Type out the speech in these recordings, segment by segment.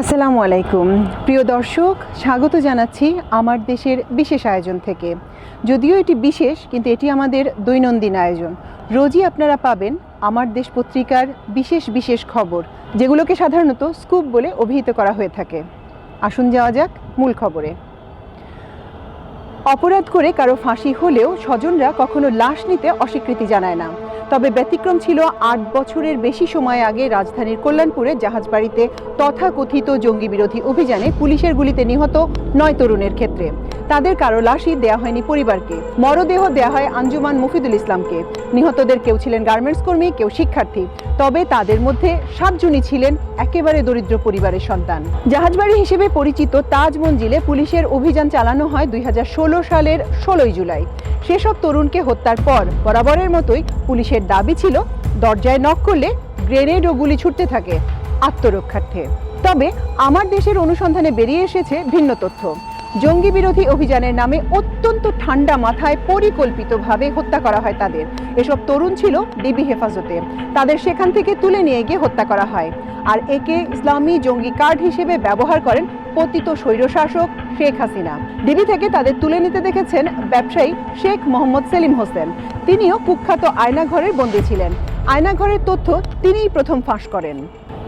আসসালামু আলাইকুম। প্রিয় দর্শক, স্বাগত জানাচ্ছি আমার দেশের বিশেষ আয়োজন থেকে। যদিও এটি বিশেষ, কিন্তু এটি আমাদের দৈনন্দিন আয়োজন। রোজই আপনারা পাবেন আমার দেশ পত্রিকার বিশেষ বিশেষ খবর, যেগুলোকে সাধারণত স্কুপ বলে অভিহিত করা হয়ে থাকে। আসুন যাওয়া যাক মূল খবরে। অপরাধ করে কারও ফাঁসি হলেও স্বজনরা কখনো লাশ নিতে অস্বীকৃতি জানায় না। তবে ব্যতিক্রম ছিল আট বছরের বেশি সময় আগে রাজধানীর কল্যাণপুরে জাহাজবাড়িতে তথাকথিত জঙ্গি বিরোধী অভিযানে পুলিশের গুলিতে নিহত নয় তরুণের ক্ষেত্রে। তাদের কারও লাশই দেয়া হয়নি পরিবারকে। মরদেহ দেয়া হয় আঞ্জুমান মুফিদুল ইসলামকে। নিহতদের কেউ ছিলেন গার্মেন্টস কর্মী, কেউ শিক্ষার্থী। তবে তাদের মধ্যে সাতজনই ছিলেন একেবারে দরিদ্র পরিবারের সন্তান। জাহাজবাড়ি হিসেবে পরিচিত তাজ মঞ্জিলে পুলিশের অভিযান চালানো হয় দুই হাজার ষোলো সালের ষোলোই জুলাই। সেসব তরুণকে হত্যার পর বরাবরের মতোই পুলিশের দাবি ছিল, দরজায় নক করলে গ্রেনেড ও গুলি ছুটতে থাকে আত্মরক্ষার্থে। তবে আমার দেশের অনুসন্ধানে বেরিয়ে এসেছে ভিন্ন তথ্য। জঙ্গি বিরোধী অভিযানের নামে অত্যন্ত ঠান্ডা মাথায় পরিকল্পিতভাবে হত্যা করা হয় তাদের। এসব তরুণ ছিল ডিবি হেফাজতে। তাদের সেখান থেকে তুলে নিয়ে গিয়ে হত্যা করা হয়। আর একে ইসলামী জঙ্গি কার্ড হিসেবে ব্যবহার করেন পতিত স্বৈরশাসক শেখ হাসিনা। ডিবি থেকে তাদের তুলে নিতে দেখেছেন ব্যবসায়ী শেখ মোহাম্মদ সেলিম হোসেন। তিনিও কুখ্যাত আয়নাঘরের বন্দী ছিলেন। আয়নাঘরের তথ্য তিনিই প্রথম ফাঁস করেন।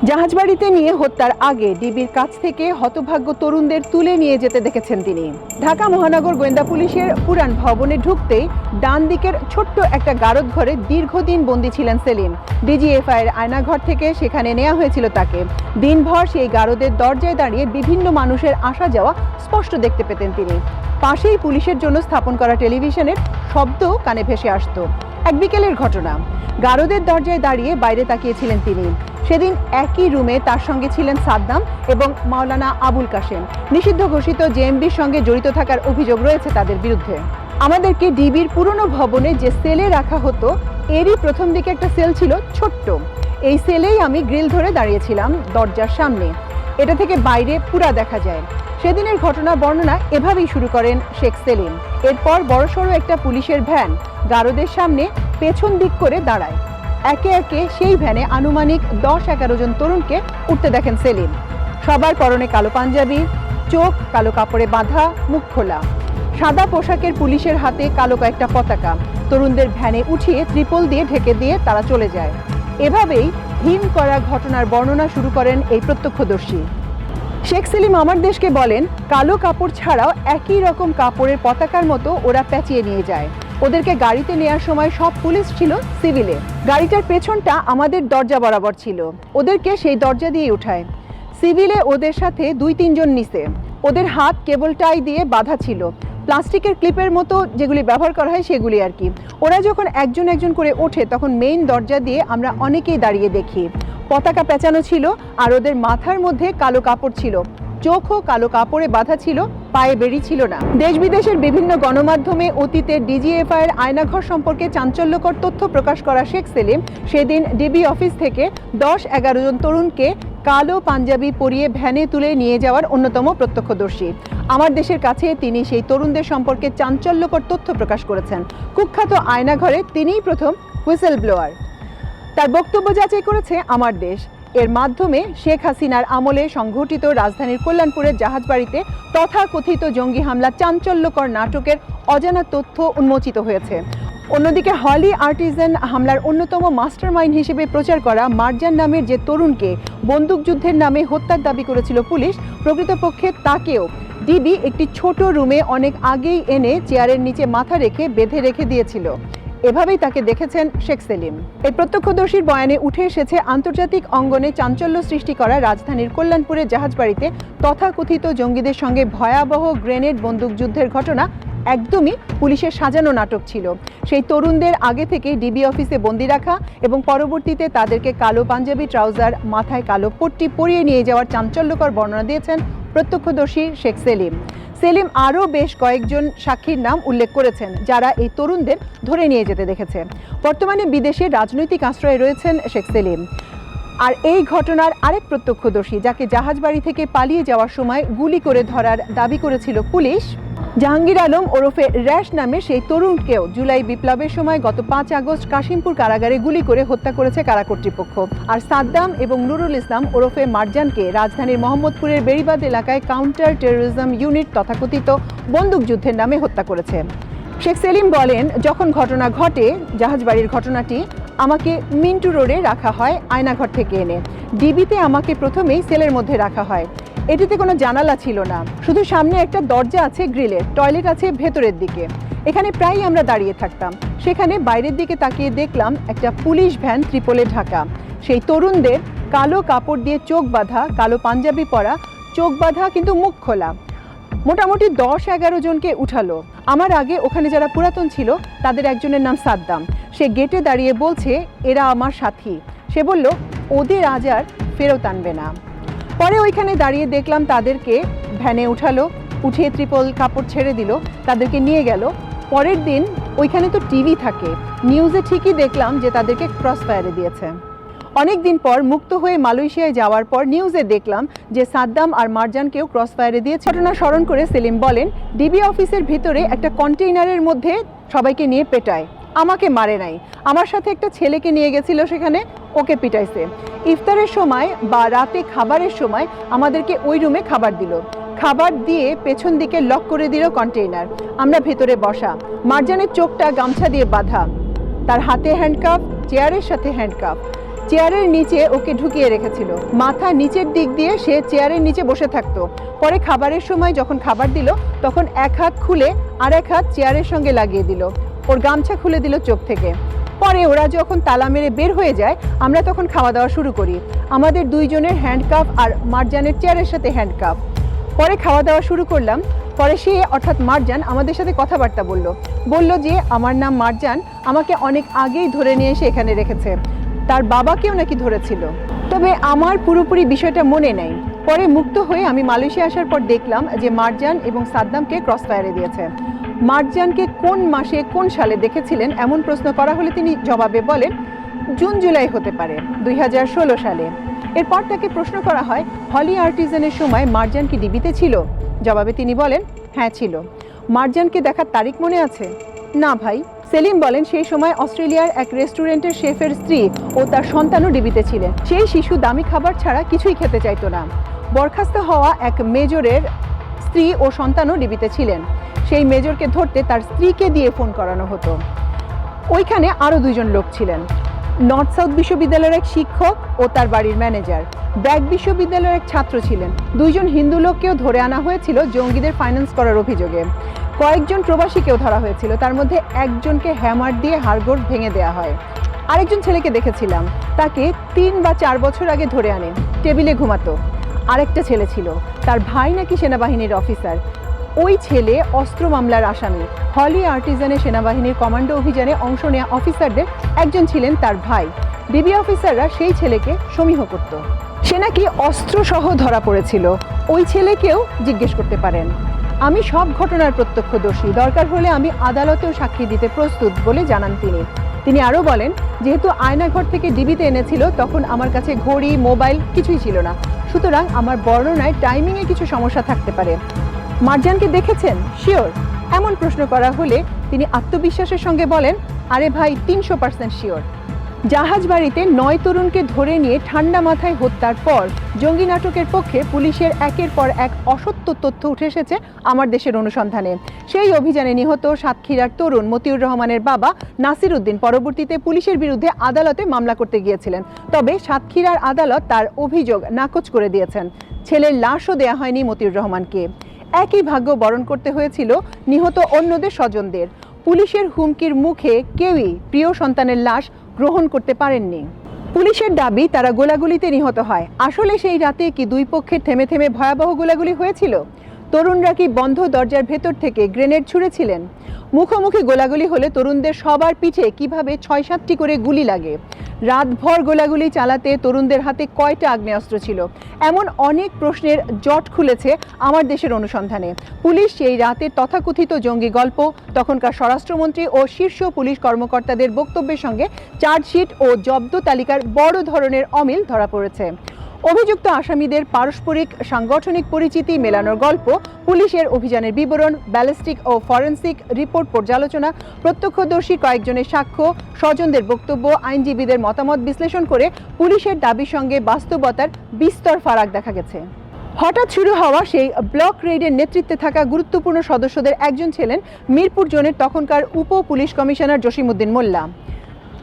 জাহাজবাড়িতে নিয়ে হত্যার আগে ডিবির কাছ থেকে হতভাগ্য তরুণদের তুলে নিয়ে যেতে দেখেছেন তিনি। ঢাকা মহানগর গোয়েন্দা পুলিশের পুরান ভবনে ঢুকতেই ডান দিকের ছোট্ট একটা গারদ ঘরে দীর্ঘদিন বন্দী ছিলেন সেলিম। ডিজিএফআই এর আয়নাঘর থেকে সেখানে নেওয়া হয়েছিল তাকে। দিনভর সেই গারদের দরজায় দাঁড়িয়ে বিভিন্ন মানুষের আসা যাওয়া স্পষ্ট দেখতে পেতেন তিনি। পাশেই পুলিশের জন্য স্থাপন করা টেলিভিশনের শব্দ কানে ভেসে আসতো। এক বিকেলের ঘটনা। গারদের দরজায় দাঁড়িয়ে বাইরে তাকিয়েছিলেন তিনি। সেদিন একই রুমে তার সঙ্গে ছিলেন সাদ্দাম এবং মাওলানা আবুল কাশেম। নিষিদ্ধ ঘোষিত জেএমবির সঙ্গে জড়িত থাকার অভিযোগ রয়েছে তাদের বিরুদ্ধে। আমাদেরকে ডিবির পুরনো ভবনে যে সেলে রাখা হতো, এরই প্রথম দিকে একটা সেল ছিল ছোট্ট। এই সেলেই আমি গ্রিল ধরে দাঁড়িয়েছিলাম দরজার সামনে। এটা থেকে বাইরে পুরা দেখা যায়। সেদিনের ঘটনার বর্ণনা এভাবেই শুরু করেন শেখ সেলিম। এরপর বড়সড় একটা পুলিশের ভ্যান গারদের সামনে পেছন দিক করে দাঁড়ায়। একে একে সেই ভ্যানে আনুমানিক দশ এগারো জন তরুণকে উঠতে দেখেন সেলিম। সবার পরনে কালো পাঞ্জাবি, চোখ কালো কাপড়ে বাঁধা, মুখ খোলা। সাদা পোশাকের পুলিশের হাতে কালো কয়েকটা পতাকা। তরুণদের ভ্যানে উঠিয়ে ত্রিপল দিয়ে ঢেকে দিয়ে তারা চলে যায়। এভাবেই হিম করা ঘটনার বর্ণনা শুরু করেন এই প্রত্যক্ষদর্শী। শেখ সেলিম আমার দেশকে বলেন, কালো কাপড় ছাড়াও একই রকম কাপড়ের পতাকার মতো ওরা পেঁচিয়ে নিয়ে যায়। ওদেরকে গাড়িতে নেওয়ার সময় সব পুলিশ ছিল সিভিলে। গাড়িটার পেছনটা আমাদের দরজা বরাবর ছিল। ওদেরকে সেই দরজা দিয়ে উঠায়। সিভিলে ওদের সাথে দুই তিনজন নিচে। ওদের হাত কেবল টাই দিয়ে বাঁধা ছিল। প্লাস্টিকের ক্লিপের মতো যেগুলি ব্যবহার করা হয় সেগুলি আর কি। ওরা যখন একজন একজন করে ওঠে, তখন মেইন দরজা দিয়ে আমরা অনেকেই দাঁড়িয়ে দেখি। পতাকা পেঁচানো ছিল আর ওদের মাথার মধ্যে কালো কাপড় ছিল। চোখও কালো কাপড়ে বাঁধা ছিল, পায়ে বেরি ছিল না। দেশ বিদেশের বিভিন্ন গণমাধ্যমে অতীতে ডিজিএফআই এর আয়নাঘর সম্পর্কে চাঞ্চল্যকর তথ্য প্রকাশ করা শেখ সেলিম সেদিন ডিবি অফিস থেকে দশ এগারো জন তরুণকে কালো পাঞ্জাবি পরিয়ে ভ্যানে তুলে নিয়ে যাওয়ার অন্যতম প্রত্যক্ষদর্শী। আমার দেশের কাছে তিনি সেই তরুণদের সম্পর্কে চাঞ্চল্যকর তথ্য প্রকাশ করেছেন। কুখ্যাত আয়নাঘরে তিনিই প্রথম হুইসেল ব্লোয়ার তার বক্তব্য যাচাই করেছে আমার দেশ। এর মাধ্যমে শেখ হাসিনার আমলে সংঘটিত রাজধানীর কল্যাণপুরের জাহাজবাড়িতে তথাকথিত জঙ্গি হামলা চাঞ্চল্যকর নাটকের অজানা তথ্য উন্মোচিত হয়েছে। অন্যদিকে হলি আর্টিজান হামলার অন্যতম মাস্টারমাইন্ড হিসেবে প্রচার করা মার্জান নামের যে তরুণকে বন্দুকযুদ্ধের নামে হত্যার দাবি করেছিল পুলিশ, প্রকৃতপক্ষে তাকেও ডিবি একটি ছোট রুমে অনেক আগেই এনে চেয়ারের নিচে মাথা রেখে বেঁধে রেখে দিয়েছিল। এভাবেই তাকে দেখেছেন শেখ সেলিম। এই প্রত্যক্ষদর্শীর বয়ানে উঠে এসেছে আন্তর্জাতিক অঙ্গনে চাঞ্চল্য সৃষ্টি করা রাজধানীর কল্যাণপুরের জাহাজবাড়িতে তথাকথিত জঙ্গিদের সঙ্গে ভয়াবহ গ্রেনেড বন্দুকযুদ্ধের ঘটনা একদমই পুলিশের সাজানো নাটক ছিল। সেই তরুণদের আগে থেকেই ডিবি অফিসে বন্দি রাখা এবং পরবর্তীতে তাদেরকে কালো পাঞ্জাবি ট্রাউজার, মাথায় কালো পট্টি পরিয়ে নিয়ে যাওয়ার চাঞ্চল্যকর বর্ণনা দিয়েছেন প্রত্যক্ষদর্শী শেখ সেলিম। সেলিম আরও বেশ কয়েকজন সাক্ষীর নাম উল্লেখ করেছেন, যারা এই তরুণদের ধরে নিয়ে যেতে দেখেছে। বর্তমানে বিদেশে রাজনৈতিক আশ্রয়ে রয়েছেন শেখ সেলিম। আর এই ঘটনার আরেক প্রত্যক্ষদর্শী, যাকে জাহাজবাড়ি থেকে পালিয়ে যাওয়ার সময় গুলি করে ধরার দাবি করেছিল পুলিশ জাহাঙ্গীর আলম ওরফে র্যাশ নামে সেই তরুণকেও জুলাই বিপ্লবের সময় গত পাঁচ আগস্ট কাশিমপুর কারাগারে গুলি করে হত্যা করেছে কারা কর্তৃপক্ষ। আর সাদ্দাম এবং নুরুল ইসলাম ওরফে মারজানকে রাজধানীর মোহাম্মদপুরের বেড়িবাদ এলাকায় কাউন্টার টেরোরিজম ইউনিট তথাকথিত বন্দুকযুদ্ধের নামে হত্যা করেছে। শেখ সেলিম বলেন, যখন ঘটনা ঘটে, জাহাজবাড়ির ঘটনাটি আমাকে মিন্টু রোডে রাখা হয় আয়নাঘর থেকে এনে। ডিবিতে আমাকে প্রথমেই সেলের মধ্যে রাখা হয়। এটিতে কোনো জানালা ছিল না। শুধু সামনে একটা দরজা আছে গ্রিলের, টয়লেট আছে ভেতরের দিকে। এখানে প্রায়ই আমরা দাঁড়িয়ে থাকতাম। সেখানে বাইরের দিকে তাকিয়ে দেখলাম একটা পুলিশ ভ্যান ত্রিপলে ঢাকা। সেই তরুণদের কালো কাপড় দিয়ে চোখ বাঁধা, কালো পাঞ্জাবি পরা, চোখ বাঁধা কিন্তু মুখ খোলা। মোটামুটি দশ এগারো জনকে উঠালো। আমার আগে ওখানে যারা পুরাতন ছিল, তাদের একজনের নাম সাদ্দাম। সে গেটে দাঁড়িয়ে বলছে, এরা আমার সাথী। সে বলল, ওদের আজ আর ফেরত আনবে না। পরে ওইখানে দাঁড়িয়ে দেখলাম তাদেরকে ভ্যানে উঠালো, উঠিয়ে ত্রিপল কাপড় ছেড়ে দিল, তাদেরকে নিয়ে গেল। পরের দিন ওইখানে তো টিভি থাকে, নিউজে ঠিকই দেখলাম যে তাদেরকে ক্রস ফায়ারে দিয়েছে। অনেক দিন পর মুক্ত হয়ে মালয়েশিয়ায় যাওয়ার পর নিউজে দেখলাম যে সাদ্দাম আর মারজানকেও ক্রস ফায়ারে দিয়েছে। ঘটনা স্মরণ করে সেলিম বলেন, ডিবি অফিসের ভিতরে একটা কন্টেইনারের মধ্যে সবাইকে নিয়ে পেটায়। আমাকে মারে নাই। আমার সাথে একটা ছেলেকে নিয়ে গেছিল সেখানে, ওকে পিটাইছে। ইফতারের সময় বা রাতে খাবারের সময় আমাদেরকে ওই রুমে খাবার দিল। খাবার দিয়ে পেছন দিকে লক করে দিল কন্টেইনার। আমরা ভেতরে বসা। মারজানের চোখটা গামছা দিয়ে বাঁধা। তার হাতে হ্যান্ডকাপ চেয়ারের সাথে হ্যান্ডকাপ চেয়ারের নিচে ওকে ঢুকিয়ে রেখেছিল। মাথা নিচের দিক দিয়ে সে চেয়ারের নিচে বসে থাকতো। পরে খাবারের সময় যখন খাবার দিল, তখন এক হাত খুলে আর এক হাত চেয়ারের সঙ্গে লাগিয়ে দিল। ওর গামছা খুলে দিল চোখ থেকে। পরে ওরা যখন তালা মেরে বের হয়ে যায়, আমরা তখন খাওয়া দাওয়া শুরু করি। আমাদের দুইজনের হ্যান্ডকাপ আর মারজানের চেয়ারের সাথে হ্যান্ডকাপ পরে খাওয়া দাওয়া শুরু করলাম। পরে সে অর্থাৎ মারজান আমাদের সাথে কথাবার্তা বলল। বলল যে, আমার নাম মারজান, আমাকে অনেক আগেই ধরে নিয়ে এসে এখানে রেখেছে। তার বাবাকেও নাকি ধরেছিল। তবে আমার পুরোপুরি বিষয়টা মনে নেই। পরে মুক্ত হয়ে আমি মালয়েশিয়া আসার পর দেখলাম যে মারজান এবং সাদ্দামকে ক্রস ফায়ারে দিয়েছে। মারজানকে কোন মাসে কোন সালে দেখেছিলেন? এমন প্রশ্ন করা হলে তিনি জবাবে বলেন, জুন, জুলাই হতে পারে, দুই হাজার ষোলো সালে। এরপর তাকে প্রশ্ন করা হয়, হলি আর্টিজানের সময় মার্জান কি ডিবিতে ছিল? জবাবে তিনি বলেন হ্যাঁ ছিল। মার্জানকে দেখার তারিখ মনে আছে? না ভাই। সেলিম বলেন, সেই সময় অস্ট্রেলিয়ার এক রেস্টুরেন্টের শেফের স্ত্রী ও তার সন্তানও ডিবিতে ছিলেন। সেই শিশু দামি খাবার ছাড়া কিছুই খেতে চাইতো না। বরখাস্ত হওয়া এক মেজরের স্ত্রী ও সন্তানও ডিবিতে ছিলেন। সেই মেজরকে ধরতে তার স্ত্রীকে দিয়ে ফোন করানো হতো। ওইখানে আরও দুজন লোক ছিলেন। নর্থ সাউথ বিশ্ববিদ্যালয়ের এক শিক্ষক ও তার বাড়ির ম্যানেজার। ব্র্যাক বিশ্ববিদ্যালয়ের এক ছাত্র ছিলেন। দুইজন হিন্দু লোককেও ধরে আনা হয়েছিল জঙ্গিদের ফাইন্যান্স করার অভিযোগে। কয়েকজন প্রবাসীকেও ধরা হয়েছিল। তার মধ্যে একজনকে হ্যামার দিয়ে হাড়গোড় ভেঙে দেওয়া হয়। আরেকজন ছেলেকে দেখেছিলাম। তাকে তিন বা চার বছর আগে ধরে আনে। টেবিলে ঘুমাতো। আরেকটা ছেলে ছিল। তার ভাই নাকি সেনাবাহিনীর অফিসার ওই ছেলে অস্ত্র মামলার আসামি। হলি আর্টিজানের সেনাবাহিনীর কমান্ডো অভিযানে অংশ নেওয়া অফিসারদের একজন ছিলেন তার ভাই। ডিবি অফিসাররা সেই ছেলেকে সমীহ করত। সে নাকি অস্ত্রসহ ধরা পড়েছিল। ওই ছেলেকেও জিজ্ঞেস করতে পারেন। আমি সব ঘটনার প্রত্যক্ষদর্শী। দরকার হলে আমি আদালতেও সাক্ষী দিতে প্রস্তুত বলে জানান তিনি। তিনি আরও বলেন, যেহেতু আয়নাঘর থেকে ডিবিতে এনেছিল, তখন আমার কাছে ঘড়ি, মোবাইল কিছুই ছিল না। সুতরাং আমার বর্ণনায় টাইমিংয়ে কিছু সমস্যা থাকতে পারে। মার্জানকে দেখেছেন? শিওর। এমন প্রশ্ন করা হলে তিনি আত্মবিশ্বাসের সঙ্গে বলেন, আরে ভাই, তিনশো পার্সেন্ট শিওর। জাহাজ বাড়িতে নয় তরুণকে ধরে নিয়ে ঠান্ডা মাথায় হত্যার পর জঙ্গি নাটকের পক্ষে পুলিশের একের পর এক অসত্য তথ্য উঠে এসেছে আমার দেশের অনুসন্ধানে। সেই অভিযানে নিহত সাতক্ষীরার তরুণ মতিউর রহমানের বাবা নাসির উদ্দিন পরবর্তীতে পুলিশের বিরুদ্ধে আদালতে মামলা করতে গিয়েছিলেন। তবে সাতক্ষীরার আদালত তার অভিযোগ নাকচ করে দিয়েছেন। ছেলের লাশও দেয়া হয়নি মতিউর রহমানকে। একই ভাগ্য বরণ করতে হয়েছিল নিহত অন্যদের স্বজনদের। পুলিশের হুমকির মুখে কেউই প্রিয় সন্তানের লাশ গ্রহণ করতে পারেননি। পুলিশের দাবি, তারা গোলাগুলিতে নিহত হয়। আসলে সেই রাতে কি দুই পক্ষের থেমে থেমে ভয়াবহ গোলাগুলি হয়েছিল? তরুণরা কি বন্ধ দরজার ভেতর থেকে গ্রেনেড ছুঁড়েছিলেন? মুখোমুখি গোলাগুলি হলে তরুণদের সবার পিঠে কীভাবে ছয় সাতটি করে গুলি লাগে? রাতভর গোলাগুলি চালাতে তরুণদের হাতে কয়টা আগ্নেয়াস্ত্র ছিল? এমন অনেক প্রশ্নের জট খুলেছে আমার দেশের অনুসন্ধানে। পুলিশ সেই রাতের তথাকথিত জঙ্গি গল্প, তখনকার স্বরাষ্ট্রমন্ত্রী ও শীর্ষ পুলিশ কর্মকর্তাদের বক্তব্যের সঙ্গে চার্জশিট ও জব্দ তালিকার বড় ধরনের অমিল ধরা পড়েছে। অভিযুক্ত আসামিদের পারস্পরিক সাংগঠনিক পরিচিতি মেলানোর গল্প, পুলিশের অভিযানের বিবরণ, ব্যালিস্টিক ও ফরেন্সিক রিপোর্ট পর্যালোচনা, প্রত্যক্ষদর্শী কয়েকজনের সাক্ষ্য, স্বজনদের বক্তব্য, আইনজীবীদের মতামত বিশ্লেষণ করে পুলিশের দাবির সঙ্গে বাস্তবতার বিস্তর ফারাক দেখা গেছে। হঠাৎ শুরু হওয়া সেই ব্লক রেডের নেতৃত্বে থাকা গুরুত্বপূর্ণ সদস্যদের একজন ছিলেন মিরপুর জোনের তখনকার উপ পুলিশ কমিশনার জসিমউদ্দিন মোল্লা।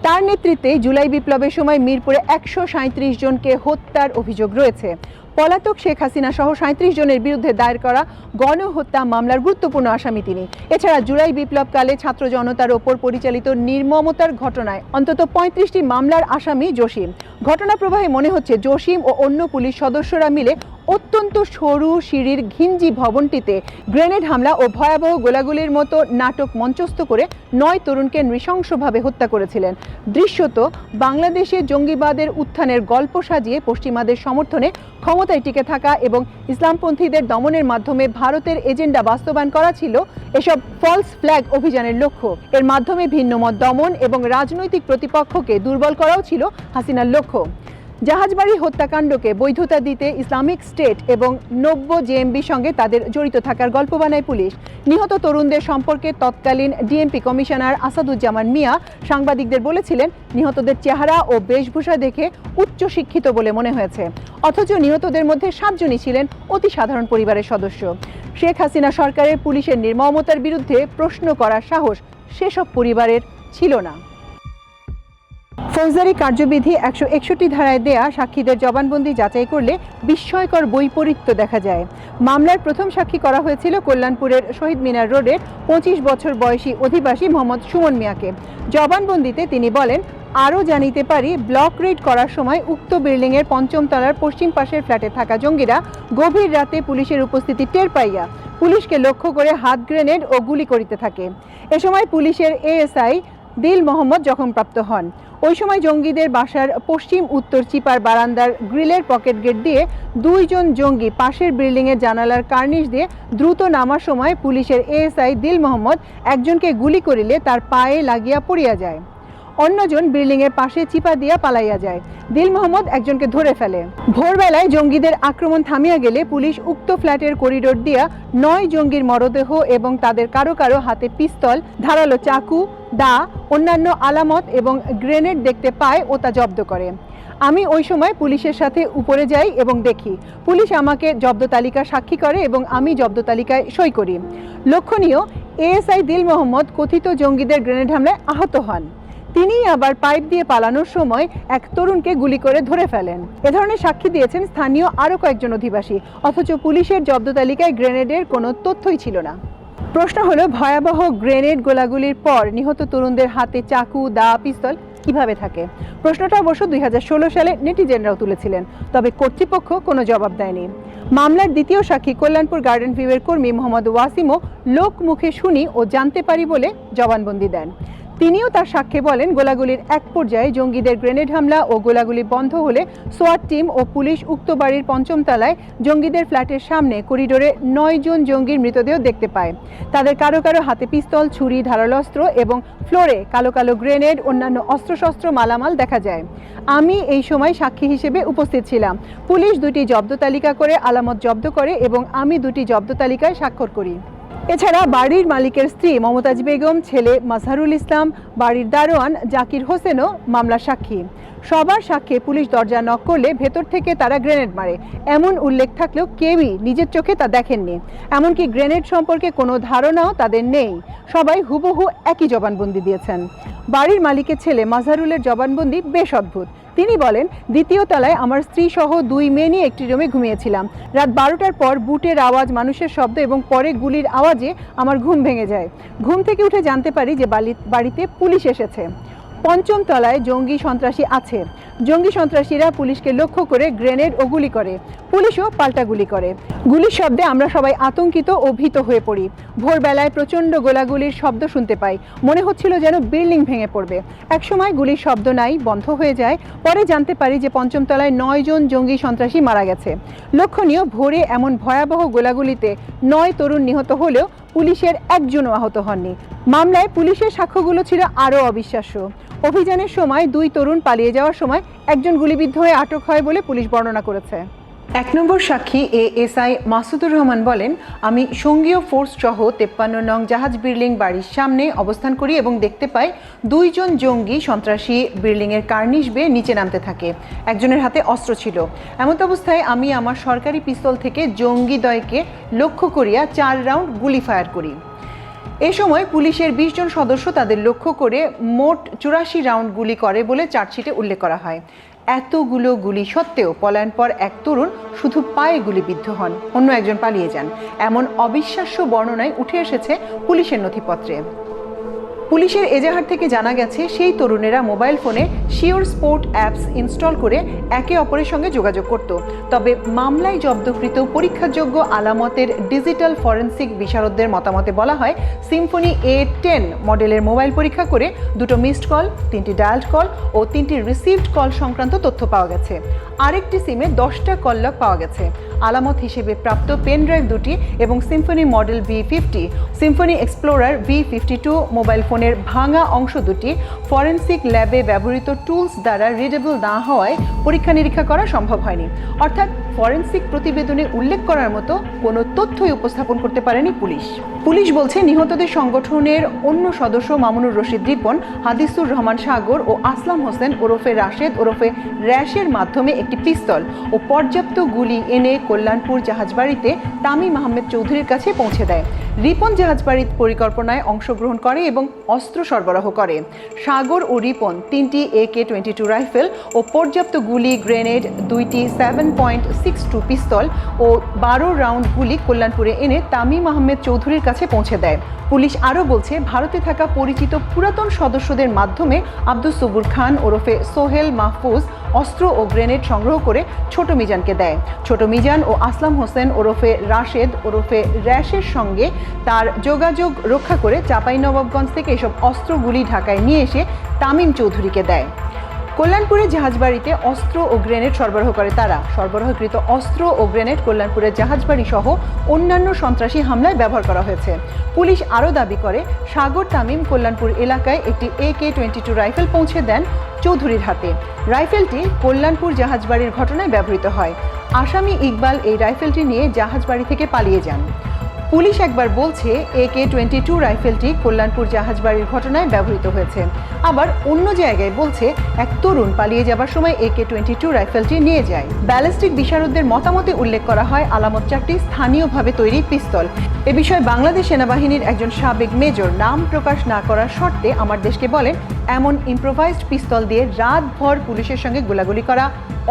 তার নেতৃত্বে জুলাই বিপ্লবের সময় মিরপুরে একশো সাঁত্রিশ জনকে হত্যার অভিযোগ রয়েছে। পলাতক শেখ হাসিনা সহ সাঁত্রিশ জনের বিরুদ্ধে দায়ের করা গণহত্যা মামলার গুরুত্বপূর্ণ আসামি তিনি। এছাড়া জুলাই বিপ্লবকালে ছাত্র জনতার ওপর পরিচালিত নির্মমতার ঘটনায় অন্তত পঁয়ত্রিশটি মামলার আসামি জসিম। ঘটনা প্রবাহে মনে হচ্ছে জসিম ও অন্য পুলিশ সদস্যরা মিলে অত্যন্ত সরু সিঁড়ির ঘিঞ্জি ভবনটিতে গ্রেনেড হামলা ও ভয়াবহ গোলাগুলির মতো নাটক মঞ্চস্থ করে নয় তরুণকে নৃশংসভাবে হত্যা করেছিলেন। দৃশ্যত, বাংলাদেশে জঙ্গিবাদের উত্থানের গল্প সাজিয়ে পশ্চিমাদের সমর্থনে ক্ষমতায় টিকে থাকা এবং ইসলামপন্থীদের দমনের মাধ্যমে ভারতের এজেন্ডা বাস্তবায়ন করা ছিল এসব ফলস ফ্ল্যাগ অভিযানের লক্ষ্য। এর মাধ্যমে ভিন্নমত দমন এবং রাজনৈতিক প্রতিপক্ষকে দুর্বল করাও ছিল হাসিনার লক্ষ্য। জাহাজবাড়ি হত্যাকাণ্ডকে বৈধতা দিতে ইসলামিক স্টেট এবং নব্য জেএমবি সঙ্গে তাদের জড়িত থাকার গল্প বানায় পুলিশ। নিহত তরুণদের সম্পর্কে তৎকালীন ডিএমপি কমিশনার আসাদুজ্জামান মিয়া সাংবাদিকদের বলেছিলেন, নিহতদের চেহারা ও বেশভূষা দেখে উচ্চ শিক্ষিত বলে মনে হয়েছে। অথচ নিহতদের মধ্যে সাতজনই ছিলেন অতি সাধারণ পরিবারের সদস্য। শেখ হাসিনা সরকারের পুলিশের নির্মমতার বিরুদ্ধে প্রশ্ন করার সাহস সেসব পরিবারের ছিল না। ফৌজদারি কার্যবিধি একশো একষট্টি ধারায় দেয়া সাক্ষীদের জবানবন্দি যাচাই করলে বিস্ময়কর বৈপরীত্য দেখা যায়। মামলার প্রথম সাক্ষী করা হয়েছিল কল্যাণপুরের শহীদ মিনার রোডের পঁচিশ বছর বয়সী অধিবাসী মোহাম্মদ সুমন মিয়াকে। জবানবন্দিতে তিনি বলেন, আরও জানিতে পারি, ব্লক রেড করার সময় উক্ত বিল্ডিংয়ের পঞ্চম তলার পশ্চিম পাশের ফ্ল্যাটে থাকা জঙ্গিরা গভীর রাতে পুলিশের উপস্থিতি টের পাইয়া পুলিশকে লক্ষ্য করে হাত গ্রেনেড ও গুলি করিতে থাকে। এ সময় পুলিশের এএসআই দিল মোহাম্মদ জখমপ্রাপ্ত হন। ওই সময় জঙ্গিদের বাসার পশ্চিম উত্তর চিপার বারান্দার গ্রিলের পকেট গেট দিয়ে দুইজন জঙ্গি পাশের বিল্ডিংয়ের জানালার কার্নিশ দিয়ে দ্রুত নামার সময় পুলিশের এএসআই দিল মোহাম্মদ একজনকে গুলি করিলে তার পায়ে লাগিয়া পড়িয়া যায়। অন্যজন বিল্ডিংয়ের পাশে চিপা দিয়া পালাইয়া যায়। দিল মোহাম্মদ একজনকে ধরে ফেলে। ভোরবেলায় জঙ্গিদের আক্রমণ থামিয়া গেলে পুলিশ উক্ত ফ্ল্যাটের করিডোর দিয়া নয় জঙ্গির মরদেহ এবং তাদের কারও কারও হাতে পিস্তল, ধারালো চাকু, দা, অন্যান্য আলামত এবং গ্রেনেড দেখতে পায় ও তা জব্দ করে। আমি ওই সময় পুলিশের সাথে উপরে যাই এবং দেখি, পুলিশ আমাকে জব্দ তালিকা সাক্ষী করে এবং আমি জব্দ তালিকায় সই করি। লক্ষণীয়, এএসআই দিল মোহাম্মদ কথিত জঙ্গিদের গ্রেনেড হামলায় আহত হন। তিনি আবার পাইপ দিয়ে পালানোর সময় এক তরুণকে গুলি করে ধরে ফেলেন। এ ধরনের সাক্ষী দিয়েছেন স্থানীয় আরও কয়েকজন অধিবাসী। অথচ পুলিশের জব্দ তালিকায় গ্রেনেডের কোনো তথ্যই ছিল না। প্রশ্ন হলো, ভয়াবহ গ্রেনেড গোলাগুলির পর নিহত তরুণদের হাতে চাকু, দা, পিস্তল কীভাবে থাকে? প্রশ্নটা অবশ্য দুই হাজার ষোলো সালে নেটিজেনরাও তুলেছিলেন, তবে কর্তৃপক্ষ কোনো জবাব দেয়নি। মামলার দ্বিতীয় সাক্ষী কল্যাণপুর গার্ডেন ভিউয়ের কর্মী মোহাম্মদ ওয়াসিমও লোক মুখে শুনি ও জানতে পারি বলে জবানবন্দি দেন। তিনিও তার সাক্ষ্যে বলেন, গোলাগুলির এক পর্যায়ে জঙ্গিদের গ্রেনেড হামলা ও গোলাগুলি বন্ধ হলে সোয়াট টিম ও পুলিশ উক্ত বাড়ির পঞ্চম তলায় জঙ্গিদের ফ্ল্যাটের সামনে করিডোরে নয় জন জঙ্গির মৃতদেহ দেখতে পায়। তাদের কারও কারও হাতে পিস্তল, ছুরি, ধারালো অস্ত্র এবং ফ্লোরে কালো কালো গ্রেনেড, অন্যান্য অস্ত্রশস্ত্র মালামাল দেখা যায়। আমি এই সময় সাক্ষী হিসেবে উপস্থিত ছিলাম। পুলিশ দুটি জব্দ তালিকা করে আলামত জব্দ করে এবং আমি দুটি জব্দ তালিকায় স্বাক্ষর করি। এছাড়া বাড়ির মালিকের স্ত্রী মমতাজ বেগম, ছেলে মাজহারুল ইসলাম, বাড়ির দারোয়ান জাকির হোসেনও মামলা সাক্ষী। সবার সাক্ষ্যে পুলিশ দরজা নক করলে ভেতর থেকে তারা গ্রেনেড মারে। এমন উল্লেখ থাকলেও কেউই নিজের চোখে তা দেখেননি। এমনকি গ্রেনেড সম্পর্কে কোনো ধারণাও তাদের নেই। সবাই হুবহু একই জবানবন্দি দিয়েছেন। বাড়ির মালিকের ছেলে মাজহারুলের জবানবন্দি বেশ অদ্ভুত। তিনি বলেন, দ্বিতীয় তলায় আমার স্ত্রী সহ দুই মেয়ে নিয়ে একটি রুমে ঘুমিয়েছিলাম। রাত বারোটার পর বুটের আওয়াজ, মানুষের শব্দ এবং পরে গুলির আওয়াজে আমার ঘুম ভেঙে যায়। ঘুম থেকে উঠে জানতে পারি যে বাড়িতে পুলিশ এসেছে। পঞ্চম তলায় জঙ্গি সন্ত্রাসী আছে। জঙ্গি সন্ত্রাসীরা পুলিশকে লক্ষ্য করে গ্রেনেড ও গুলি করে। পুলিশও পাল্টা গুলি করে। গুলির শব্দে আমরা সবাই আতঙ্কিত ও ভীত হয়ে পড়ি। ভোরবেলায় প্রচণ্ড গোলাগুলির শব্দ শুনতে পাই। মনে হচ্ছিল যেন বিল্ডিং ভেঙে পড়বে। একসময় গুলির শব্দ নাই, বন্ধ হয়ে যায়। পরে জানতে পারি যে পঞ্চম তলায় নয় জন জঙ্গি সন্ত্রাসী মারা গেছে। লক্ষণীয়, ভোরে এমন ভয়াবহ গোলাগুলিতে নয় তরুণ নিহত হলেও পুলিশের একজনও আহত হননি। মামলায় পুলিশের সাক্ষ্যগুলো ছিল আরও অবিশ্বাস্য। অভিযানের সময় দুই তরুণ পালিয়ে যাওয়ার সময় একজন গুলিবিদ্ধ হয়ে আটক হয় বলে পুলিশ বর্ণনা করেছে। এক নম্বর সাক্ষী A S I Masudur Rahman বলেন, আমি সঙ্গীয় ফোর্স সহ তেপ্পান্ন নং জাহাজ বিল্ডিং বাড়ির সামনে অবস্থান করি এবং দেখতে পাই দুইজন জঙ্গি সন্ত্রাসী বিল্ডিংয়ের কার্নিশ বেয়ে নিচে নামতে থাকে। একজনের হাতে অস্ত্র ছিল। এমত অবস্থায় আমি আমার সরকারি পিস্তল থেকে জঙ্গিদ্বয়কে লক্ষ্য করিয়া চার রাউন্ড গুলি ফায়ার করি। এ সময় পুলিশের বিশ জন সদস্য তাদের লক্ষ্য করে মোট চুরাশি রাউন্ড গুলি করে বলে চার্জশিটে উল্লেখ করা হয়। এতগুলো গুলি সত্ত্বেও পলায়ন পর এক তরুণ শুধু পায়ে গুলিবিদ্ধ হন। অন্য একজন পালিয়ে যান। এমন অবিশ্বাস্য বর্ণনায় উঠে এসেছে পুলিশের নথিপত্রে। পুলিশের এজাহার থেকে জানা গেছে, সেই তরুণেরা মোবাইল ফোনে শিওর স্পোর্ট অ্যাপস ইনস্টল করে একে অপরের সঙ্গে যোগাযোগ করত। তবে মামলায় জব্দকৃত পরীক্ষাযোগ্য আলামতের ডিজিটাল ফরেন্সিক বিশারদদের মতামতে বলা হয়, সিম্ফনি এ টেন মডেলের মোবাইল পরীক্ষা করে দুটো মিসড কল, তিনটি ডায়ালড কল ও তিনটি রিসিভড কল সংক্রান্ত তথ্য পাওয়া গেছে। আরেকটি সিমে দশটা কল লক পাওয়া গেছে। আলামত হিসেবে প্রাপ্ত পেন ড্রাইভ দুটি এবং Symphony model V fifty, Symphony Explorer V fifty two mobile ফোনের ভাঙা অংশ দুটি, ফরেন্সিক ল্যাবে ব্যবহৃত টুলস দ্বারা রিডেবল না হওয়ায় পরীক্ষা নিরীক্ষা করা সম্ভব হয়নি। অর্থাৎ ফরেন্সিক প্রতিবেদনে উল্লেখ করার মতো কোনো তথ্যই উপস্থাপন করতে পারেনি পুলিশ। পুলিশ বলছে নিহতদের সংগঠনের অন্য সদস্য মামুনুর রশিদ রিপন, হাদিসুর রহমান সাগর ও আসলাম হোসেন ওরফে রাশেদ ওরফে র্যাশের মাধ্যমে একটি পিস্তল ও পর্যাপ্ত গুলি এনে কল্যাণপুর জাহাজবাড়িতে তামিম আহমেদ চৌধুরীর কাছে পৌঁছে দেয়। রিপন জাহাজবাড়ির পরিকল্পনায় অংশগ্রহণ করে এবং অস্ত্র সরবরাহ করে। সাগর ও রিপন তিনটি A K twenty two rifle ও পর্যাপ্ত গুলি, গ্রেনেড, দুইটি seven point six two pistol ও বারো রাউন্ড গুলি কল্যাণপুরে এনে তামিম আহমেদ চৌধুরীর কাছে পৌঁছে দেয়। পুলিশ আরও বলছে, ভারতে থাকা পরিচিত পুরাতন সদস্যদের মাধ্যমে আব্দুল সবুর খান ওরফে সোহেল মাহফুজ অস্ত্র ও গ্রেনেড সংগ্রহ করে ছোট মিজানকে দেয়। ছোট মিজান ও আসলাম হোসেন ওরফে রাশেদ ওরফে র্যাশের সঙ্গে তার যোগাযোগ রক্ষা করে চাঁপাইনবাবগঞ্জ থেকে এসব অস্ত্রগুলি ঢাকায় নিয়ে এসে তামিম চৌধুরীকে দেয়। কল্যাণপুরের জাহাজবাড়িতে অস্ত্র ও গ্রেনেড সরবরাহ করে তারা। সরবরাহকৃত অস্ত্র ও গ্রেনেড কল্যাণপুরের জাহাজবাড়ি সহ অন্যান্য সন্ত্রাসী হামলায় ব্যবহার করা হয়েছে। পুলিশ আরও দাবি করে, সাগর তামিম কল্যাণপুর এলাকায় একটি A K twenty two rifle পৌঁছে দেন চৌধুরীর হাতে। রাইফেলটি কল্যাণপুর জাহাজবাড়ির ঘটনায় ব্যবহৃত হয়। আসামি ইকবাল এই রাইফেলটি নিয়ে জাহাজবাড়ি থেকে পালিয়ে যান। পুলিশ একবার বলছে এ কে টোয়েন্টি টু রাইফেলটি কল্যাণপুর জাহাজবাড়ির ঘটনায় ব্যবহৃত হয়েছে। আবার অন্য জায়গায় বলছে, এক তরুণ পালিয়ে যাবার সময় এ কে টোয়েন্টি টু রাইফেলটি নিয়ে যায়। ব্যালিস্টিক বিশারদদের মতামতে উল্লেখ করা হয়, আলামত চারটি স্থানীয়ভাবে তৈরি পিস্তল। এ বিষয়ে বাংলাদেশ সেনাবাহিনীর একজন সাবেক মেজর নাম প্রকাশ না করার শর্তে আমার দেশকে বলেন, এমন ইম্প্রোভাইজড পিস্তল দিয়ে রাতভর পুলিশের সঙ্গে গোলাগুলি করা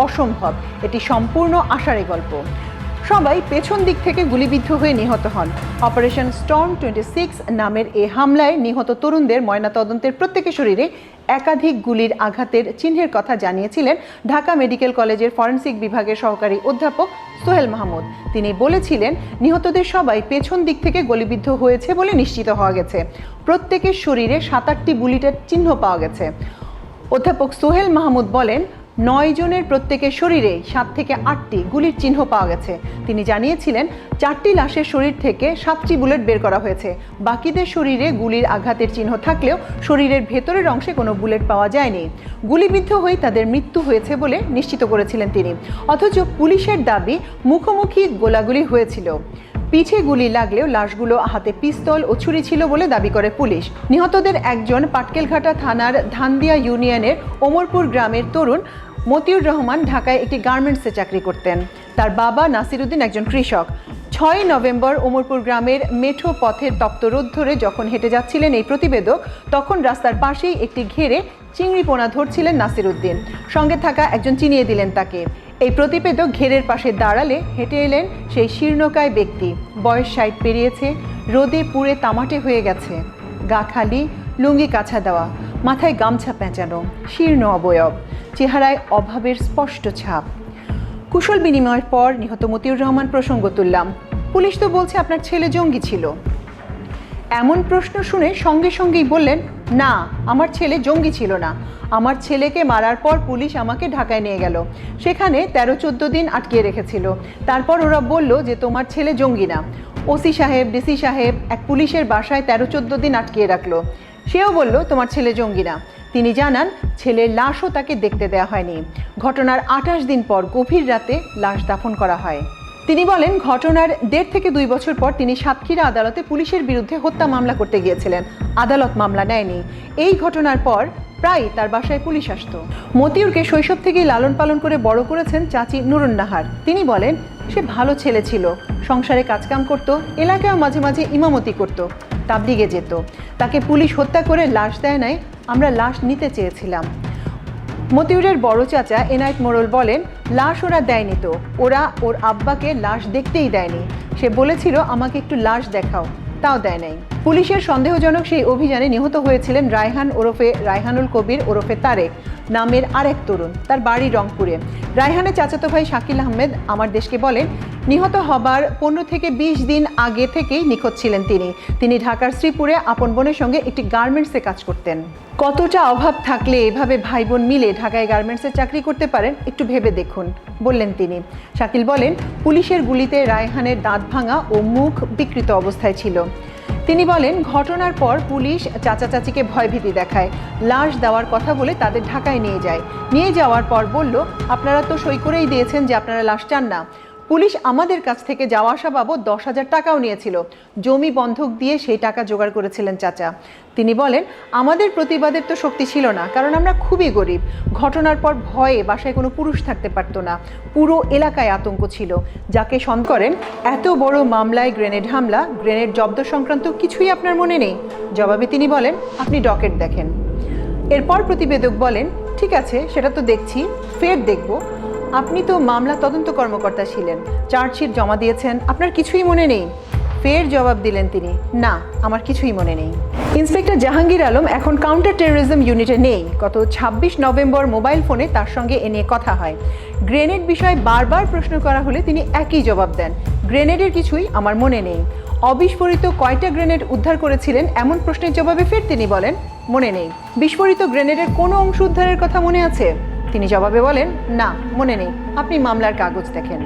অসম্ভব। এটি সম্পূর্ণ আশারে গল্প। সবাই পেছন দিক থেকে গুলিবিদ্ধ হয়ে নিহত হন। অপারেশন স্টর্ম টোয়েন্টি সিক্স নামের এ হামলায় নিহত তরুণদের ময়নাতদন্তের প্রত্যেকের শরীরে একাধিক গুলির আঘাতের চিহ্নের কথা জানিয়েছিলেন ঢাকা মেডিকেল কলেজের ফরেন্সিক বিভাগের সহকারী অধ্যাপক সোহেল মাহমুদ। তিনি বলেছিলেন, নিহতদের সবাই পেছন দিক থেকে গুলিবিদ্ধ হয়েছে বলে নিশ্চিত হওয়া গেছে। প্রত্যেকের শরীরে সাত আটটি বুলেটের চিহ্ন পাওয়া গেছে। অধ্যাপক সোহেল মাহমুদ বলেন নয় জনের প্রত্যেকের শরীরে সাত থেকে আটটি গুলির চিহ্ন পাওয়া গেছে। তিনি জানিয়েছিলেন, চারটি লাশের শরীর থেকে সাতটি বুলেট বের করা হয়েছে। বাকিদের শরীরে গুলির আঘাতের চিহ্ন থাকলেও শরীরের ভেতরের অংশে কোনো বুলেট পাওয়া যায়নি। গুলিবিদ্ধ হয়ে তাদের মৃত্যু হয়েছে বলে নিশ্চিত করেছিলেন তিনি। অথচ পুলিশের দাবি মুখোমুখি গোলাগুলি হয়েছিল। পিঠে গুলি লাগলেও লাশগুলো হাতে পিস্তল ও ছুরি ছিল বলে দাবি করে পুলিশ। নিহতদের একজন পাটকেলঘাটা থানার ধানদিয়া ইউনিয়নের ওমরপুর গ্রামের তরুণ মতিউর রহমান ঢাকায় একটি গার্মেন্টসে চাকরি করতেন। তার বাবা নাসিরুদ্দিন একজন কৃষক। ছয় নভেম্বর ওমরপুর গ্রামের মেঠো পথের তপ্ত রোদ ধরে যখন হেঁটে যাচ্ছিলেন এই প্রতিবেদক, তখন রাস্তার পাশেই একটি ঘেরে চিংড়ি পোনা ধরছিলেন নাসিরুদ্দিন। সঙ্গে থাকা একজন চিনিয়ে দিলেন তাকে। এই প্রতিবেদক ঘেরের পাশে দাঁড়ালে হেঁটে এলেন সেই শীর্ণকায় ব্যক্তি। বয়স ষাট পেরিয়েছে, রোদে পুড়ে তামাটে হয়ে গেছে। গা খালি, লুঙ্গি কাছা দেওয়া। মাথায় গামছা পেঁচানো, শীর্ণ অবয়ব, চেহারায় অভাবের স্পষ্ট ছাপ। কুশল বিনিময়ের পর নিহত মতিউর রহমান প্রসঙ্গ তুললাম। পুলিশ তো বলছে আপনার ছেলে জঙ্গি ছিল। এমন প্রশ্ন শুনে সঙ্গে সঙ্গেই বললেন, না, আমার ছেলে জঙ্গি ছিল না। আমার ছেলেকে মারার পর পুলিশ আমাকে ঢাকায় নিয়ে গেল। সেখানে তেরো চোদ্দ দিন আটকিয়ে রেখেছিল। তারপর ওরা বলল যে তোমার ছেলে জঙ্গি না। ওসি সাহেব, ডিসি সাহেব এক পুলিশের বাসায় তেরো চোদ্দ দিন আটকিয়ে রাখল। সেও বলল, তোমার ছেলে জঙ্গি না তিনি জানান, ছেলের লাশও তাকে দেখতে দেওয়া হয়নি। ঘটনার আঠাশ দিন পর গভীর রাতে লাশ দাফন করা হয়। তিনি বলেন, ঘটনার দেড় থেকে দুই বছর পর তিনি সাতক্ষীরা আদালতে পুলিশের বিরুদ্ধে হত্যা মামলা করতে গিয়েছিলেন। আদালত মামলা নেয়নি। এই ঘটনার পর প্রায় তার বাসায় পুলিশ আসতো। মতিউরকে শৈশব থেকেই লালন পালন করে বড় করেছেন চাচি নুরুন্নাহার তিনি বলেন, সে ভালো ছেলে ছিল। সংসারে কাজকাম করত এলাকায় মাঝে মাঝে ইমামতি করত। তাবলিগে যেত। তাকে পুলিশ হত্যা করে লাশ দেয় নাই, আমরা লাশ নিতে চেয়েছিলাম। মতিউরের বড় চাচা এনায়েত মোরল বলেন, লাশ ওরা দেয়নি তো, ওরা ওর আব্বাকে লাশ দেখতেই দেয়নি। সে বলেছিল, আমাকে একটু লাশ দেখাও। তাও দেয় নাই পুলিশের সন্দেহজনক সেই অভিযানে নিহত হয়েছিলেন রায়হান ওরফে রায়হানুল কবির ওরফে তারেক, নামের আরেক তরুণ, তার বাড়ি রংপুরে। রায়হানের চাচাতো ভাই শাকিল আহমেদ আমার দেশকে বলেন, নিহত হবার পনেরো থেকে বিশ দিন আগে থেকেই নিখোঁজ ছিলেন তিনি। তিনি ঢাকার শ্রীপুরে আপন বোনের সঙ্গে একটি গার্মেন্টসে কাজ করতেন। কতটা অভাব থাকলে এভাবে ভাই বোন মিলে ঢাকায় গার্মেন্টসে চাকরি করতে পারেন, একটু ভেবে দেখুন, বললেন তিনি। শাকিল বলেন, পুলিশের গুলিতে রায়হানের দাঁত ভাঙা ও মুখ বিকৃত অবস্থায় ছিল। তিনি বলেন, ঘটনার পর পুলিশ চাচা চাচিকে ভয়ভীতি দেখায়, লাশ দেওয়ার কথা বলে তাদের ঢাকায় নিয়ে যায়। নিয়ে যাওয়ার পর বলল, আপনারা তো সই করেই দিয়েছেন যে আপনারা লাশ চান না। পুলিশ আমাদের কাছ থেকে যাওয়া আসা বাবদ দশ হাজার টাকাও নিয়েছিল। জমি বন্ধক দিয়ে সেই টাকা জোগাড় করেছিলেন চাচা। তিনি বলেন, আমাদের প্রতিবাদের তো শক্তি ছিল না, কারণ আমরা খুবই গরিব। ঘটনার পর ভয়ে বাসায় কোনো পুরুষ থাকতে পারতো না। পুরো এলাকায় আতঙ্ক ছিল। যাকে সন করেন, এত বড় মামলায় গ্রেনেড হামলা, গ্রেনেড জব্দ সংক্রান্ত কিছুই আপনার মনে নেই? জবাবে তিনি বলেন, আপনি ডকেট দেখেন। এরপর প্রতিবেদক বলেন, ঠিক আছে, সেটা তো দেখছি, ফের দেখব। আপনি তো মামলা তদন্ত কর্মকর্তা ছিলেন। চার্জশিট জমা দিয়েছেন। আপনার কিছুই মনে নেই। ফের জবাব দিলেন তিনি। না, আমার কিছুই মনে নেই। ইন্সপেক্টর জাহাঙ্গীর আলম এখন কাউন্টার টেরোরিজম ইউনিটে নেই। গত ছাব্বিশ নভেম্বর মোবাইল ফোনে তার সঙ্গে এ নিয়ে কথা হয়। গ্রেনেড বিষয়ে বারবার প্রশ্ন করা হলে তিনি একই জবাব দেন। গ্রেনেডের কিছুই আমার মনে নেই। অবিস্ফোরিত কয়টা গ্রেনেড উদ্ধার করেছিলেন এমন প্রশ্নের জবাবে ফের তিনি বলেন, মনে নেই। বিস্ফোরিত গ্রেনেডের কোনো অংশ উদ্ধারের কথা মনে আছে? তিনি জবাবে বলেন, না, মনে নেই। আপনি মামলার কাগজ দেখেন।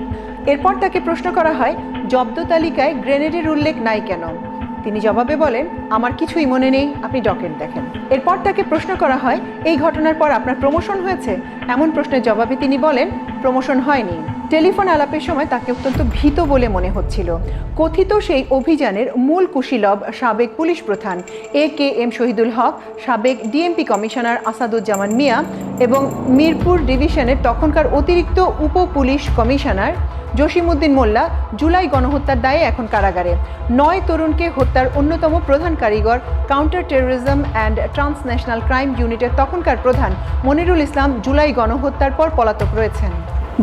এরপর তাকে প্রশ্ন করা হয়, জব্দ তালিকায় গ্রেনেডের উল্লেখ নাই কেন? তিনি জবাবে বলেন, আমার কিছুই মনে নেই, আপনি ডকেট দেখেন। এরপর তাকে প্রশ্ন করা হয়, এই ঘটনার পর আপনার প্রমোশন হয়েছে? এমন প্রশ্নের জবাবে তিনি বলেন, প্রমোশন হয়নি। টেলিফোন আলাপের সময় তাকে অত্যন্ত ভীত বলে মনে হচ্ছিল। কথিত সেই অভিযানের মূল কুশীলব সাবেক পুলিশ প্রধান এ কে এম শহীদুল হক, সাবেক ডিএমপি কমিশনার আসাদুজ্জামান মিয়া এবং মিরপুর ডিভিশনের তখনকার অতিরিক্ত উপ police commissioner Jasimuddin Molla July গণহত্যার দায়ে এখন কারাগারে। নয় তরুণকে হত্যার অন্যতম প্রধান কারিগর counter terrorism and transnational crime ইউনিটের তখনকার প্রধান মনিরুল ইসলাম জুলাই গণহত্যার পর পলাতক রয়েছেন।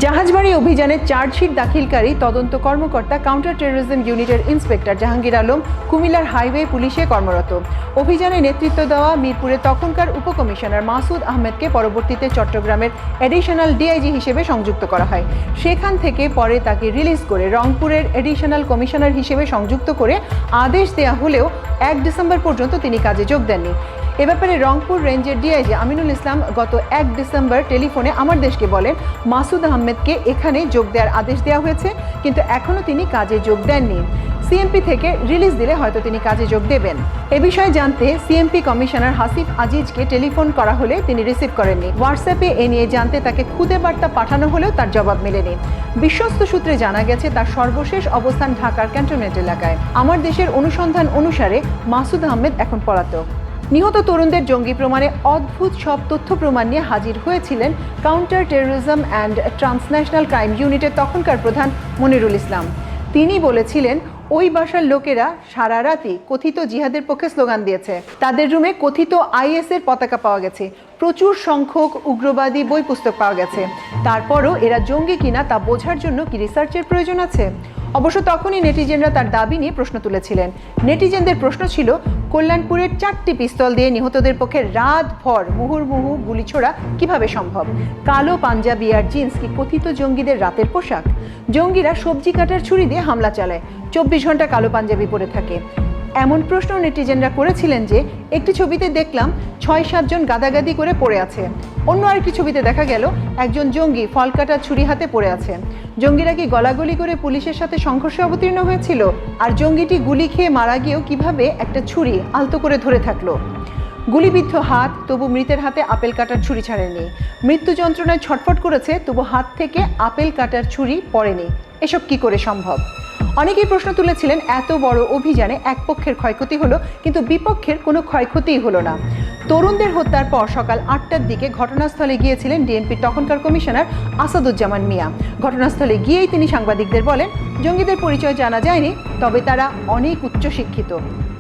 জাহাজবাড়ি অভিযানে চার্জশিট দাখিলকারী তদন্ত কর্মকর্তা কাউন্টার টেরোরিজম ইউনিটের ইন্সপেক্টর জাহাঙ্গীর আলম কুমিল্লার হাইওয়ে পুলিশে কর্মরত। অভিযানে নেতৃত্ব দেওয়া মিরপুরে তখনকার উপকমিশনার মাসুদ আহমেদকে পরবর্তীতে চট্টগ্রামের এডিশনাল ডিআইজি হিসেবে সংযুক্ত করা হয়। সেখান থেকে পরে তাকে রিলিজ করে রংপুরের এডিশনাল কমিশনার হিসেবে সংযুক্ত করে আদেশ দেওয়া হলেও এক ডিসেম্বর পর্যন্ত তিনি কাজে যোগ দেননি। এ ব্যাপারে রংপুর রেঞ্জের ডিআইজি আমিনুল ইসলাম গত এক ডিসেম্বর টেলিফোনে আমার দেশকে বলেন, মাসুদ আহমেদকে এখানে যোগ দেওয়ার আদেশ দেওয়া হয়েছে, কিন্তু এখনও তিনি কাজে যোগ দেননি। সিএমপি থেকে রিলিজ দিলে হয়তো তিনি কাজে যোগ দেবেন। এ বিষয়ে জানতে সিএমপি কমিশনার হাসিফ আজিজকে টেলিফোন করা হলে তিনি রিসিভ করেননি। হোয়াটসঅ্যাপে এ নিয়ে জানতে তাকে খুদে বার্তা পাঠানো হলেও তার জবাব মেলেনি। বিশ্বস্ত সূত্রে জানা গেছে, তার সর্বশেষ অবস্থান ঢাকার ক্যান্টনমেন্ট এলাকায়। আমার দেশের অনুসন্ধান অনুসারে মাসুদ আহমেদ এখন পলাতক। নিহত তরুণদের জঙ্গি প্রমাণে অদ্ভুত সব তথ্য প্রমাণ নিয়ে হাজির হয়েছিলেন counter terrorism and transnational crime ইউনিটের তখনকার প্রধান মনিরুল ইসলাম। তিনি বলেছিলেন, ওই বাসার লোকেরা সারা রাতই কথিত জিহাদের পক্ষে স্লোগান দিয়েছে। তাদের রুমে কথিত আইএস এর পতাকা পাওয়া গেছে। প্রচুর সংখ্যক উগ্রবাদী বই পুস্তক পাওয়া গেছে। তারপরও এরা জঙ্গি কিনা তা বোঝার জন্য কি রিসার্চের প্রয়োজন আছে? অবশ্য তখনই নেটিজেনরা তার দাবি নিয়ে প্রশ্ন তুলেছিলেন। নেটিজেনদের প্রশ্ন ছিল কল্যাণপুরের চারটি পিস্তল দিয়ে নিহতদের পক্ষে রাতভর মুহুর্মুহু গুলি ছোড়া কীভাবে সম্ভব? কালো পাঞ্জাবি আর জিন্স কি কথিত জঙ্গিদের রাতের পোশাক? জঙ্গিরা সবজি কাটার ছুরি দিয়ে হামলা চালায়। চব্বিশ ঘণ্টা কালো পাঞ্জাবি পরে থাকে। এমন প্রশ্ন নেটিজেনরা করেছিলেন যে, একটি ছবিতে দেখলাম ছয় সাতজন গাদাগাদি করে পড়ে আছে। অন্য আরেকটি ছবিতে দেখা গেল একজন জঙ্গি ফল কাটার ছুরি হাতে পড়ে আছে। জঙ্গিরা কি গলাগলি করে পুলিশের সাথে সংঘর্ষে অবতীর্ণ হয়েছিল? আর জঙ্গিটি গুলি খেয়ে মারা গিয়েও কীভাবে একটা ছুরি আলতো করে ধরে থাকল? গুলিবিদ্ধ হাত তবু মৃতের হাতে আপেল কাটার ছুরি ছাড়েনি। মৃত্যু যন্ত্রণায় ছটফট করেছে, তবু হাত থেকে আপেল কাটার ছুরি পড়েনি। এসব কি করে সম্ভব? অনেকেই প্রশ্ন তুলেছিলেন, এত বড় অভিযানে এক পক্ষের ক্ষয়ক্ষতি হলো, কিন্তু বিপক্ষের কোনো ক্ষয়ক্ষতিই হলো না। তরুণদের হত্যার পর সকাল আটটার দিকে ঘটনাস্থলে গিয়েছিলেন ডিএনপির তখনকার কমিশনার আসাদুজ্জামান মিয়া। ঘটনাস্থলে গিয়েই তিনি সাংবাদিকদের বলেন, জঙ্গিদের পরিচয় জানা যায়নি, তবে তারা অনেক উচ্চশিক্ষিত।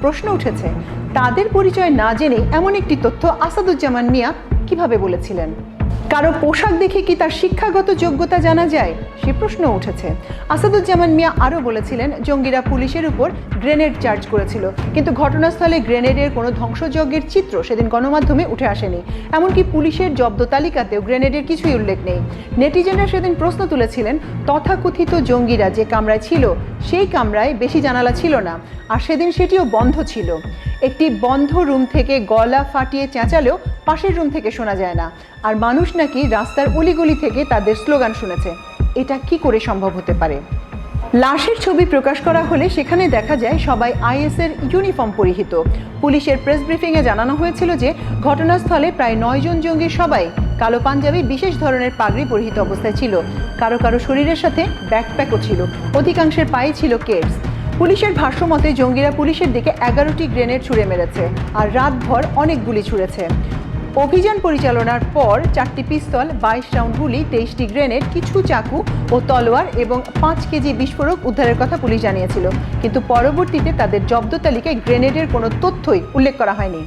প্রশ্ন উঠেছে, তাদের পরিচয় না জেনে এমন একটি তথ্য আসাদুজ্জামান মিয়া কীভাবে বলেছিলেন? কারও পোশাক দেখে কি তার শিক্ষাগত যোগ্যতা জানা যায়? সে প্রশ্ন উঠেছে। আসাদুজ্জামান মিয়া আরও বলেছিলেন, জঙ্গিরা পুলিশের উপর গ্রেনেড চার্জ করেছিল। কিন্তু ঘটনাস্থলে গ্রেনেডের কোনো ধ্বংসযজ্ঞের চিত্র সেদিন গণমাধ্যমে উঠে আসেনি। এমনকি পুলিশের জব্দ তালিকাতেও গ্রেনেডের কিছুই উল্লেখ নেই। নেটিজেনরা সেদিন প্রশ্ন তুলেছিলেন, তথাকথিত জঙ্গিরা যে কামরায় ছিল, সেই কামরায় বেশি জানালা ছিল না। আর সেদিন সেটিও বন্ধ ছিল। একটি বন্ধ রুম থেকে গলা ফাটিয়ে চেঁচালেও পাশের রুম থেকে শোনা যায় না। আর মানুষ নাকি রাস্তার অলিগলি থেকে তাদের স্লোগান শুনেছে? এটা কি করে সম্ভব হতে পারে? লাশের ছবি প্রকাশ করা হলে সেখানে দেখা যায় সবাই আইএসের ইউনিফর্ম পরিহিত। পুলিশের প্রেস ব্রিফিংয়ে জানানো হয়েছিল যে ঘটনাস্থলে প্রায় নয়জন জঙ্গি সবাই কালো পাঞ্জাবি বিশেষ ধরনের পাগড়ি পরিহিত অবস্থায় ছিল। কারও কারও শরীরের সাথে ব্যাকপ্যাকও ছিল। অধিকাংশের পায়ে ছিল কেটস পুলিশের ভাষ্য মতে জঙ্গিরা পুলিশের দিকে এগারোটি গ্রেনেড ছুড়ে মেরেছে, আর রাতভর অনেক গুলি ছুড়েছে। অভিযান পরিচালনার পর চারটি পিস্তল, বাইশ রাউন্ড গুলি, তেইশটি গ্রেনেড, কিছু চাকু ও তলোয়ার এবং পাঁচ কেজি বিস্ফোরক উদ্ধারের কথা পুলিশ জানিয়েছিল। কিন্তু পরবর্তীতে তাদের জব্দ তালিকায় গ্রেনেডের কোনো তথ্যই উল্লেখ করা হয়নি।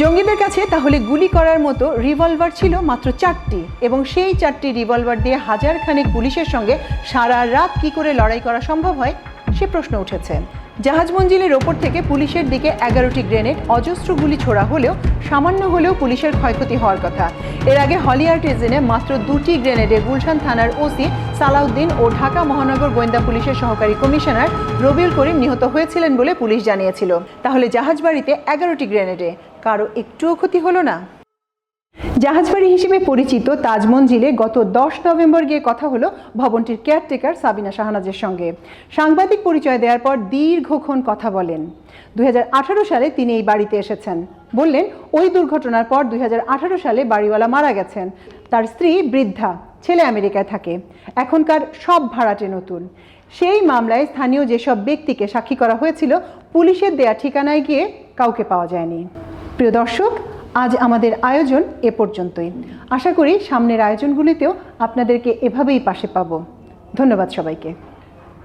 জঙ্গিদের কাছে তাহলে গুলি করার মতো রিভলভার ছিল মাত্র চারটি এবং সেই চারটি রিভলভার দিয়ে হাজার খানেক পুলিশের সঙ্গে সারা রাত কি করে লড়াই করা সম্ভব হয়, সে প্রশ্ন উঠেছে। জাহাজ মঞ্জিলের ওপর থেকে পুলিশের দিকে এগারোটি গ্রেনেড, অজস্র গুলি ছোড়া হলেও, সামান্য হলেও পুলিশের ক্ষয়ক্ষতি হওয়ার কথা। এর আগে হলিয়ার্টিজেনে মাত্র দুটি গ্রেনেডে গুলশান থানার ওসি সালাউদ্দিন ও ঢাকা মহানগর গোয়েন্দা পুলিশের সহকারী কমিশনার রবিউল করিম নিহত হয়েছিলেন বলে পুলিশ জানিয়েছিল। তাহলে জাহাজবাড়িতে এগারোটি গ্রেনেডে, কারও একটুও ক্ষতি হলো না? জাহাজবাড়ি হিসেবে পরিচিত তাজমঞ্জিলে গত দশ নভেম্বর গিয়ে কথা হলো ভবনটির কেয়ারটেকার সাবিনা শাহনাজের সঙ্গে। সাংবাদিক পরিচয় দেওয়ার পর দীর্ঘক্ষণ কথা বলেন। দুই সালে তিনি এই বাড়িতে এসেছেন। বললেন, ওই দুর্ঘটনার পর দুই সালে বাড়িওয়ালা মারা গেছেন। তার স্ত্রী বৃদ্ধা, ছেলে আমেরিকায় থাকে। এখনকার সব ভাড়াটে নতুন। সেই মামলায় স্থানীয় যেসব ব্যক্তিকে সাক্ষী করা হয়েছিল, পুলিশের দেয়া ঠিকানায় গিয়ে কাউকে পাওয়া যায়নি। প্রিয় দর্শক আজ আমাদের আয়োজন এ পর্যন্তই। আশা করি সামনের আয়োজনগুলিতেও আপনাদেরকে এভাবেই পাশে পাব। ধন্যবাদ সবাইকে।